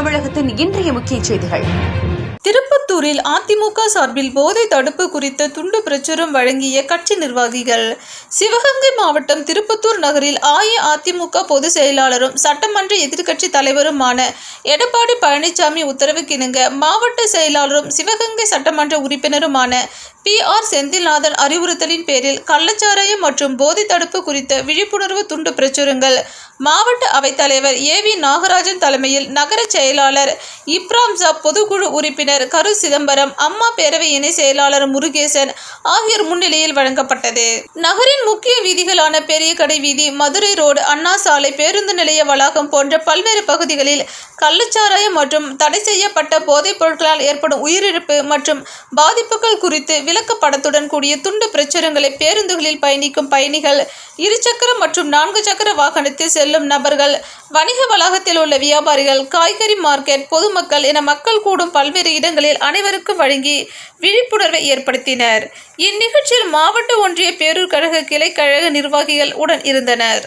தமிழகத்தின் இன்றைய முக்கிய செய்திகள். திருப்பத்தூரில் அதிமுக சார்பில் போதை தடுப்பு குறித்த துண்டு பிரச்சுரம் வழங்கிய கட்சி நிர்வாகிகள். சிவகங்கை மாவட்டம் திருப்பத்தூர் நகரில் அஇஅதிமுக பொதுச் செயலாளரும் சட்டமன்ற எதிர்க்கட்சி தலைவருமான எடப்பாடி பழனிசாமி உத்தரவுக்கிணங்க மாவட்ட செயலாளரும் சிவகங்கை சட்டமன்ற உறுப்பினருமான பி ஆர் செந்தில்நாதன் அறிவுறுத்தலின் பேரில் கள்ளச்சாராயம் மற்றும் போதை தடுப்பு குறித்த விழிப்புணர்வு துண்டு பிரச்சுரங்கள் மாவட்ட அவைத்தலைவர் ஏ வி நாகராஜன் தலைமையில் நகர செயலாளர் இப்ராம்சா பொதுக்குழு உறுப்பினர் கரு சிதம்பரம் அம்மா பேரவை இணை செயலாளர் முருகேசன் ஆகியோர் முன்னிலையில் வழங்கப்பட்டது. நகரின் முக்கிய வீதிகளான பெரிய கடை வீதி மதுரை ரோடு அண்ணா சாலை பேருந்து நிலைய வளாகம் போன்ற பல்வேறு பகுதிகளில் கள்ளச்சாராயம் மற்றும் தடை செய்யப்பட்ட போதைப் பொருட்களால் ஏற்படும் உயிரிழப்பு மற்றும் பாதிப்புகள் குறித்து விளக்கப்படத்துடன் கூடிய துண்டு பிரச்சுரங்களை பேருந்துகளில் பயணிக்கும் பயணிகள் இருசக்கர மற்றும் நான்கு சக்கர வாகனத்தில் செல்லும் நபர்கள் வணிக வளாகத்தில் உள்ள வியாபாரிகள் காய்கறி மார்க்கெட் பொதுமக்கள் என மக்கள் கூடும் பல்வேறு இடங்களில் அனைவருக்கும் வழங்கி விழிப்புணர்வை ஏற்படுத்தினர். இந்நிகழ்ச்சியில் மாவட்ட ஒன்றிய பேரூர் கழக கிளை கழக நிர்வாகிகள் உடன் இருந்தனர்.